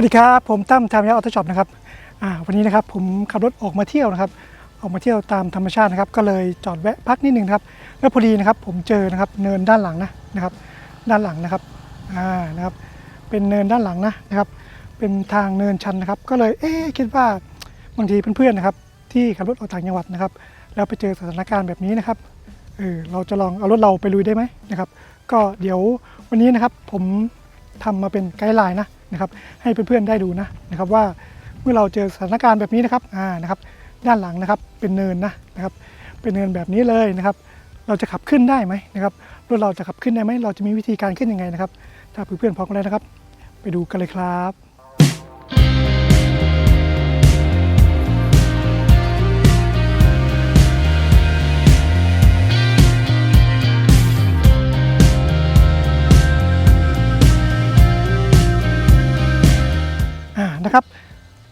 สวัสดีครับ ผมตั้มทามยาออโต้ช็อปนะครับวันนี้นะครับผมขับรถออกมาเที่ยวนะครับ ออกมาเที่ยวตามธรรมชาตินะครับ ก็เลยจอดแวะพักนิดนึงครับ แล้วพอดีนะครับผมเจอนะครับเนินด้านหลังนะนะครับ ด้านหลังนะครับอ่านะครับ เป็นเนินด้านหลังนะนะครับ เป็นทางเนินชันนะครับ ก็เลยเอ๊คิดว่าบางทีเพื่อนๆนะครับ ที่ขับรถออกต่างจังหวัดนะครับ แล้วไปเจอสถานการณ์แบบนี้นะครับเออเราจะลองเอารถเราไปลุยได้ไหมนะครับ ก็เดี๋ยววันนี้นะครับผมทำมาเป็นไกด์ไลน์นะ นะครับให้เพื่อนๆได้ดูนะนะครับว่าเมื่อเราเจอสถานการณ์แบบนี้นะครับอ่านะครับ ด้านหลังนะครับเป็นเนินนะนะครับ เป็นเนินแบบนี้เลยนะครับ เราจะขับขึ้นได้ไหมนะครับรถเราจะขับขึ้นได้ไหมเราจะมีวิธีการขึ้นยังไงนะครับ ถ้าเพื่อนๆพร้อมกันแล้วนะครับ ไปดูกันเลยครับ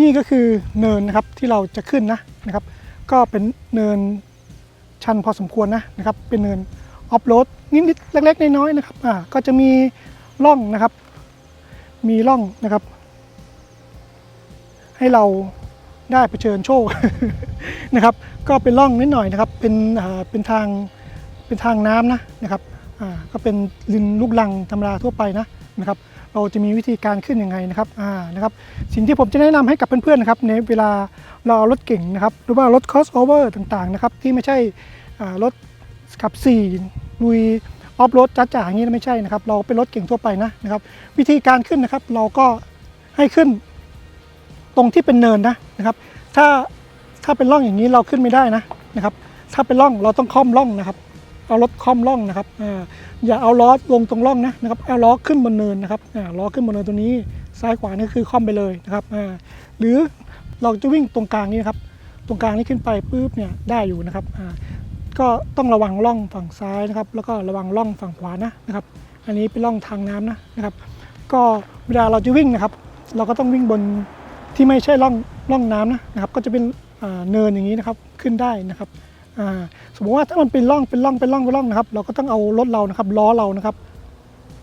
นี่ก็คือเนินนะครับที่เราจะขึ้นนะนะครับ ก็เป็นเนินชันพอสมควรนะนะครับ เป็นเนินออฟโรดนิดๆเล็กๆน้อยๆนะครับอ่าก็จะมีร่องนะครับ มีร่องนะครับ ให้เราได้เผชิญโชคนะครับ ก็เป็นร่องนิดหน่อยนะครับ เป็นอ่าเป็นทางเป็นทางน้ำนะนะครับอ่าก็เป็นลินลูกลังธรรมดาทั่วไปนะนะครับ เราจะมีวิธีการขึ้นยังไงนะครับอ่านะครับสิ่งที่ผมจะแนะนำให้กับเพื่อนๆนะครับในเวลาเราเอารถเก่งนะครับหรือว่ารถ crossover ต่างๆนะครับที่ไม่ใช่รถขับ4ลุยออฟโรดจ้าๆอย่างนี้ไม่ใช่นะครับ เราเป็นรถเก่งทั่วไปนะนะครับ วิธีการขึ้นนะครับ เราก็ให้ขึ้นตรงที่เป็นเนินนะนะครับ ถ้าถ้าเป็นร่องอย่างนี้เราขึ้นไม่ได้นะนะครับ ถ้าเป็นร่องเราต้องค่อมร่องนะครับ เอารถค่อมร่องนะครับอ่าอย่าเอาล้อลงตรงร่องนะนะครับเอาล้อขึ้นบนเนินนะครับอ่าล้อขึ้นบนเนินตัวนี้ซ้ายขวานี่คือค่อมไปเลยนะครับอ่าหรือเราจะวิ่งตรงกลางนี้นครับตรงกลางนี้ขึ้นไปปุ๊บเนี่ยได้อยู่นะครับอ่าก็ต้องระวังร่องฝั่งซ้ายนะครับ แล้วก็ระวังร่องฝั่งขวานะนะครับ อันนี้เป็นร่องทางน้ำนะนะครับ ก็เวลาเราจะวิ่งนะครับ เราก็ต้องวิ่งบนที่ไม่ใช่ร่องร่องน้ำนะนะครับ ก็จะเป็นเนินอย่างนี้นะครับขึ้นได้นะครับ สมมติว่าถ้ามันเป็นร่องเป็นร่องเป็นร่องเป็นร่องนะครับ เราก็ต้องเอารถเรานะครับล้อเรานะครับ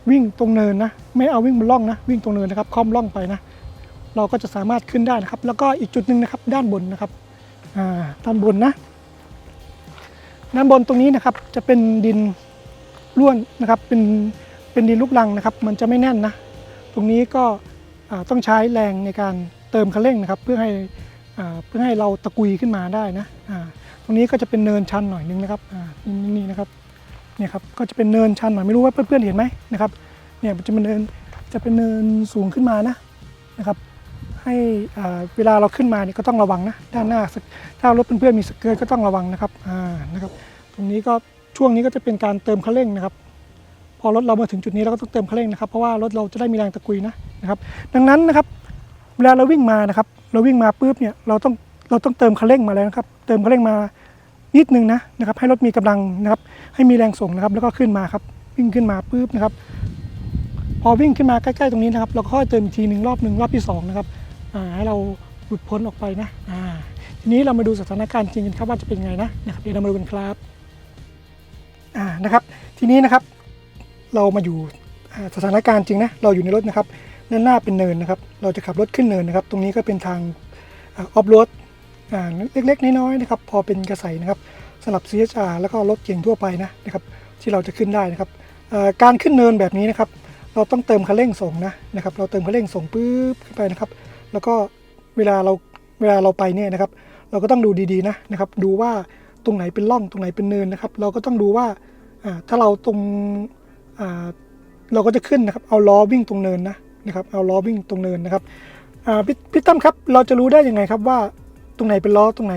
วิ่งตรงเนินนะไม่เอาวิ่งบนร่องนะ วิ่งตรงเนินนะครับค่อมร่องไปนะ เราก็จะสามารถขึ้นได้นะครับ แล้วก็อีกจุดหนึ่งนะครับ ด้านบนนะครับด้านบนนะ ด้านบนตรงนี้นะครับ จะเป็นดินร่วนนะครับ เป็นเป็นดินลูกรังนะครับ มันจะไม่แน่นนะ ตรงนี้ก็ต้องใช้แรงในการเติมคันเร่งนะครับ เพื่อให้เพื่อให้เราตะกุยขึ้นมาได้นะ รงนี้ก็จะเป็นเนินชันหน่อยนึงนะครับอ่านี่นี่นะครับเนี่ยครับก็จะเป็นเนินชันหน่อยไม่รู้ว่าเพื่อนๆเห็นไหมนะครับเนี่ยมันจะเป็นเนินจะเป็นเนินสูงขึ้นมานะนะครับให้เวลาเราขึ้นมาเนี่ยก็ต้องระวังนะด้านหน้าถ้ารถเพื่อนๆมีสเกิร์ตก็ต้องระวังนะครับอ่านะครับตรงนี้ก็ช่วงนี้ก็จะเป็นการเติมคันเร่งนะครับ พอรถเรามาถึงจุดนี้เราก็ต้องเติมคันเร่งนะครับเพราะว่ารถเราจะได้มีแรงตะกุยนะนะครับ ดังนั้นนะครับเวลาเราวิ่งมานะครับ เราวิ่งมาปุ๊บเนี่ยเราต้อง เราต้องเติมคันเร่งมาแล้วนะครับ เติมคันเร่งมานิดนึงนะนะครับ ให้รถมีกำลังนะครับ ให้มีแรงส่งนะครับ แล้วก็ขึ้นมาครับ วิ่งขึ้นมาปุ๊บนะครับ พอวิ่งขึ้นมาใกล้ๆตรงนี้นะครับ เราก็ค่อยเติมอีกทีหนึ่งรอบหนึ่งรอบที่สองนะครับให้เราหลุดพ้นออกไปนะอ่าทีนี้เรามาดูสถานการณ์จริงกันครับว่าจะเป็นไงนะนะครับเดี๋ยวเรามาดูกันครับอ่านะครับ ทีนี้นะครับ เรามาอยู่สถานการณ์จริงนะเราอยู่ในรถนะครับด้านหน้าเป็นเนินนะครับ เราจะขับรถขึ้นเนินนะครับ ตรงนี้ก็เป็นทางออฟโรด เล็กๆน้อยๆนะครับพอเป็นกระใสนะครับสำหรับ CHR แล้วก็รถเก่งทั่วไปนะนะครับที่เราจะขึ้นได้นะครับอ่อการขึ้นเนินแบบนี้นะครับ เราต้องเติมคันเร่งส่งนะนะครับ เราเติมคันเร่งส่งปุ๊บขึ้นไปนะครับ แล้วก็เวลาเราเวลาเราไปเนี่ยนะครับ เราก็ต้องดูดีๆนะนะครับ ดูว่าตรงไหนเป็นร่องตรงไหนเป็นเนินนะครับ เราก็ต้องดูว่าอ่าถ้าเราตรงอ่าเราก็จะขึ้นนะครับ เอาล้อวิ่งตรงเนินนะนะครับ เอาล้อวิ่งตรงเนินนะครับอ่าพี่พี่ตั้มครับเราจะรู้ได้ยังไงครับว่า ตรงไหนเป็นล้อตรงไหน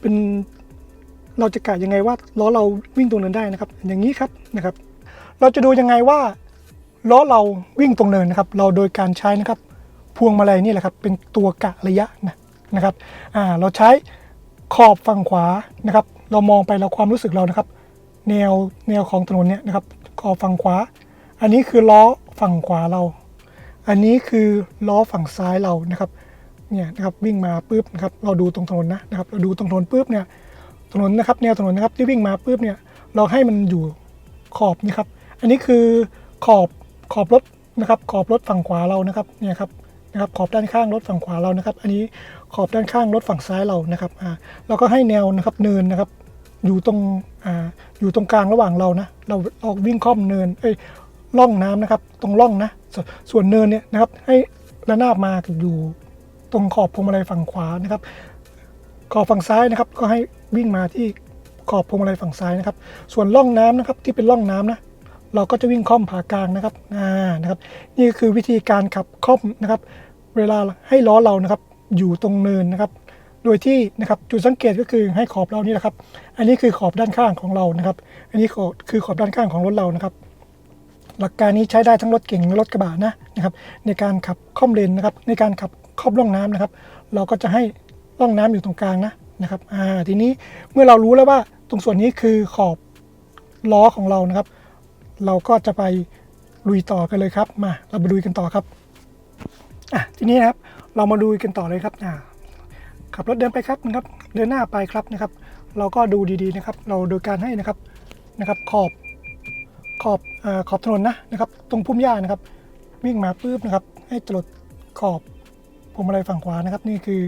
เป็นเราจะกะยังไงว่าล้อเราวิ่งตรงเนินได้นะครับ อย่างนี้ครับนะครับ เราจะดูยังไงว่าล้อเราวิ่งตรงเนินนะครับ เราโดยการใช้นะครับ พวงมาลัยนี่แหละครับ เป็นตัวกะระยะนะนะครับอ่าเราใช้ขอบฝั่งขวานะครับ เรามองไปเราความรู้สึกเรานะครับ แนวแนวของถนนเนี่ยนะครับ ขอบฝั่งขวา อันนี้คือล้อฝั่งขวาเรา อันนี้คือล้อฝั่งซ้ายเรานะครับ เนี่ยนะครับวิ่งมาปุ๊บนะครับเราดูตรงถนนนะนะครับเราดูตรงถนนปุ๊บเนี่ยถนนนะครับแนวถนนนะครับที่วิ่งมาปุ๊บเนี่ยเราให้มันอยู่ขอบนี่ครับอันนี้คือขอบขอบรถนะครับขอบรถฝั่งขวาเรานะครับเนี่ยครับนะครับขอบด้านข้างรถฝั่งขวาเรานะครับ อันนี้ขอบด้านข้างรถฝั่งซ้ายเรานะครับอ่าเราก็ให้แนวนะครับเนินนะครับ อยู่ตรงอ่าอยู่ตรงกลางระหว่างเรานะเราออกวิ่งค่อมเนินเอ้ยล่องน้ำนะครับ ตรงล่องนะสส่วนเนินเนี่ยนะครับให้ระนาบมาอยู่ ตรงขอบพวงมาลัยฝั่งขวานะครับขอบฝั่งซ้ายนะครับ ก็ให้วิ่งมาที่ขอบพวงมาลัยฝั่งซ้ายนะครับ ส่วนล่องน้ำนะครับที่เป็นล่องน้ำนะเราก็จะวิ่งค่อมผ่ากลางนะครับอ่านะครับ นี่ก็คือวิธีการขับค่อมนะครับ เวลาให้ล้อเรานะครับอยู่ตรงเนินนะครับ โดยที่นะครับจุดสังเกตก็คือให้ขอบเรานี่แหละครับ อันนี้คือขอบด้านข้างของเรานะครับ อันนี้คือขอบด้านข้างของรถเรานะครับ หลักการนี้ใช้ได้ทั้งรถเก่งและรถกระบะนะนะครับ ในการขับค่อมเลนนะครับ ในการขับ ค่อมร่องน้ำนะครับ เราก็จะให้ร่องน้ำอยู่ตรงกลางนะนะครับอ่าทีนี้เมื่อเรารู้แล้วว่าตรงส่วนนี้คือขอบล้อของเรานะครับ เราก็จะไปลุยต่อกันเลยครับ มาเราไปลุยกันต่อครับอะทีนี้นะครับเรามาดูกันต่อเลยครับอ่าขับรถเดินไปครับนะครับ เดินหน้าไปครับนะครับ เราก็ดูดีๆนะครับ เราโดยการให้นะครับนะครับ ขอบขอบอ่อขอบถนนนะนะครับ ตรงพุ่มหญ้านะครับ วิ่งมาปุ๊บนะครับ ให้จรดขอบ พวงมาลัยฝั่งขวานะครับ นี่คือ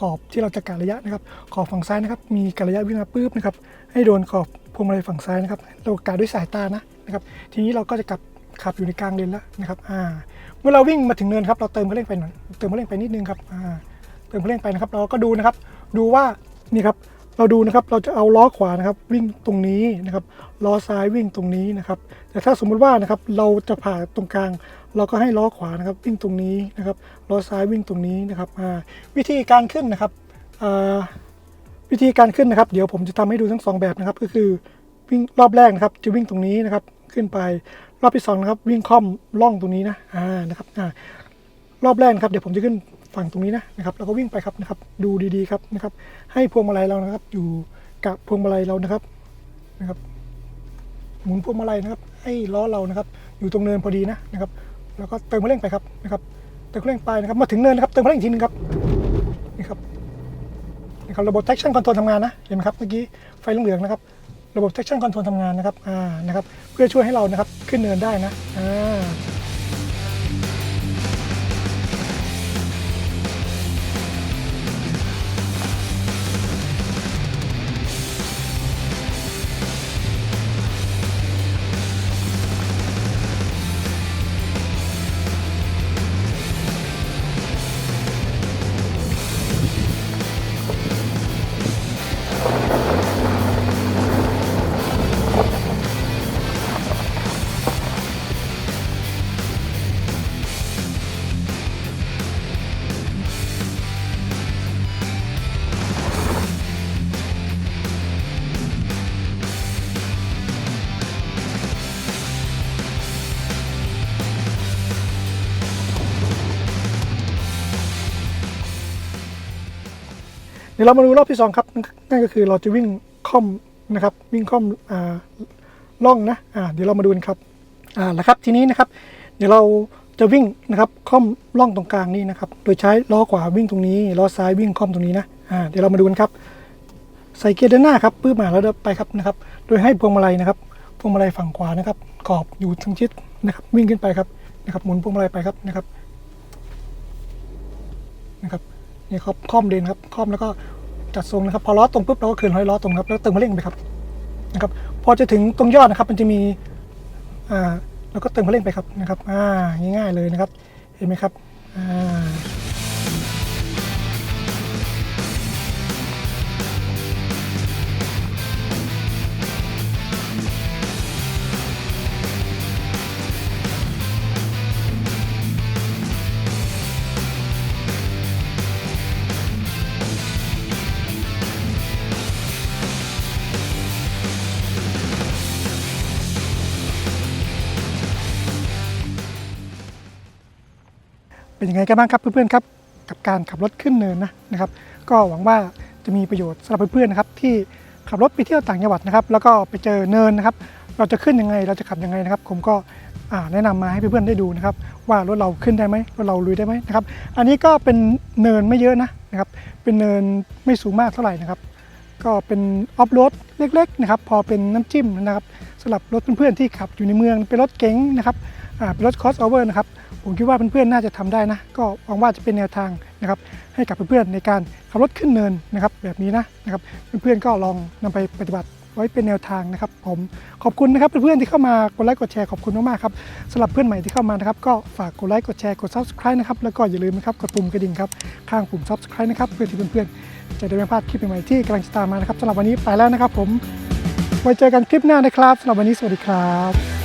ขอบที่เราจะกะระยะนะครับ ขอบฝั่งซ้ายนะครับ มีกะระยะวิ่งมาปุ๊บนะครับ ให้โดนขอบพวงมาลัยฝั่งซ้ายนะครับ เรากะด้วยสายตานะนะครับ ทีนี้เราก็จะกลับขับอยู่ในกลางเลนแล้วนะครับอ่าเมื่อเราวิ่งมาถึงเนินครับ เราเติมคันเร่งไปหน่อย เติมคันเร่งไปนิดนึงครับอ่าเติมคันเร่งไปนะครับ เราก็ดูนะครับ ดูว่านี่ครับ เราดูนะครับเราจะเอาล้อขวานะครับวิ่งตรงนี้นะครับล้อซ้ายวิ่งตรงนี้นะครับแต่ถ้าสมมุติว่านะครับเราจะผ่าตรงกลาง เราก็ให้ล้อขวานะครับวิ่งตรงนี้นะครับล้อซ้ายวิ่งตรงนี้นะครับอ่าวิธีการขึ้นนะครับอ่าวิธีการขึ้นนะครับ เดี๋ยวผมจะทำให้ดูทั้งสองแบบนะครับ ก็คือวิ่งรอบแรกนะครับ จะวิ่งตรงนี้นะครับขึ้นไปรอบที่สองนะครับวิ่งค่อมล่องตรงนี้นะอ่านะครับอ่ารอบแรกนะครับเดี๋ยวผมจะขึ้น ฝั่งตรงนี้นะนะครับแล้วก็วิ่งไปครับนะครับดูดีๆครับนะครับ ให้พวงมาลัยเรานะครับ อยู่กับพวงมาลัยเรานะครับนะครับหมุนพวงมาลัยนะครับ ให้ล้อเรานะครับ อยู่ตรงเนินพอดีนะนะครับ แล้วก็เติมคันเร่งไปครับนะครับเติมคันเร่งไปนะครับมาถึงเนินนะครับเติมคันเร่งอีกทีนึงครับนี่ครับนะครับระบบ traction control ทำงานนะเห็นไหมครับเมื่อกี้ไฟเหลืองๆนะครับ ระบบ traction control ทำงานนะครับอ่านะครับ เพื่อช่วยให้เรานะครับขึ้นเนินได้นะอ่า ดี๋ยวเรามาดูรอบที่สองครับ นั่นก็คือเราจะวิ่งค่อมนะครับ วิ่งค่อมอ่าล่องนะอ่าเดี๋ยวเรามาดูกันครับอ่าแล้วครับทีนี้นะครับ เดี๋ยวเราจะวิ่งนะครับค่อมล่องตรงกลางนี่นะครับ โดยใช้ล้อขวาวิ่งตรงนี้ล้อซ้ายวิ่งค่อมตรงนี้นะอ่าเดี๋ยวเรามาดูกันครับ ใส่เกียร์เดินหน้าครับปื้บมาแล้วเดินไปครับนะครับ โดยให้พวงมาลัยนะครับพวงมาลัยฝั่งขวานะครับขอบอยู่ทางชิดนะครับ วิ่งขึ้นไปครับนะครับ หมุนพวงมาลัยไปครับนะครับนะครับ นี่ครับคล่อมเลนครับคล่อมแล้วก็จัดทรงนะครับ พอล้อตรงปุ๊บเราก็คืนร้อยล้อตรงครับแล้วเติมคันเร่งไปครับนะครับ พอจะถึงตรงยอดนะครับ มันจะมีอ่าแล้วก็เติมคันเร่งไปครับนะครับ อ่าง่ายๆเลยนะครับ เห็นไหมครับอ่า เป็นยังไงกันบ้างครับเพื่อนๆครับกับการขับรถขึ้นเนินนะนะครับ ก็หวังว่าจะมีประโยชน์สำหรับเพื่อนๆนะครับที่ขับรถไปเที่ยวต่างจังหวัดนะครับ แล้วก็ไปเจอเนินนะครับ เราจะขึ้นยังไงเราจะขับยังไงนะครับ ผมก็แนะนำมาให้เพื่อนๆได้ดูนะครับ ว่ารถเราขึ้นได้ไหมรถเราลุยได้ไหมนะครับ อันนี้ก็เป็นเนินไม่เยอะนะนะครับ เป็นเนินไม่สูงมากเท่าไหร่นะครับ ก็เป็นออฟโรดเล็กๆนะครับ พอเป็นน้ำจิ้มนะครับสำหรับรถเพื่อนๆที่ขับอยู่ในเมืองเป็นรถเก๋งนะครับเป็นรถคอสโอเวอร์นะครับ ผมคิดว่าเพื่อนๆน่าจะทำได้นะ ก็หวังว่าจะเป็นแนวทางนะครับให้กับเพื่อนๆในการขับรถขึ้นเนินนะครับแบบนี้นะนะครับเพื่อนๆก็ลองนำไปปฏิบัติไว้เป็นแนวทางนะครับ ผมขอบคุณนะครับเพื่อนๆที่เข้ามากดไลค์กดแชร์ขอบคุณมากๆครับสำหรับเพื่อนใหม่ที่เข้ามานะครับก็ฝากกดไลค์กดแชร์กด subscribe นะครับแล้วก็อย่าลืมนะครับกดปุ่มกระดิ่งครับข้างปุ่ม subscribe นะครับเพื่อที่เพื่อนๆจะได้ไม่พลาดคลิปใหม่ๆที่กำลังจะตามมานะครับสำหรับวันนี้ไปแล้วนะครับ ผมไว้เจอกันคลิปหน้านะครับสำหรับวันนี้สวัสดีครับ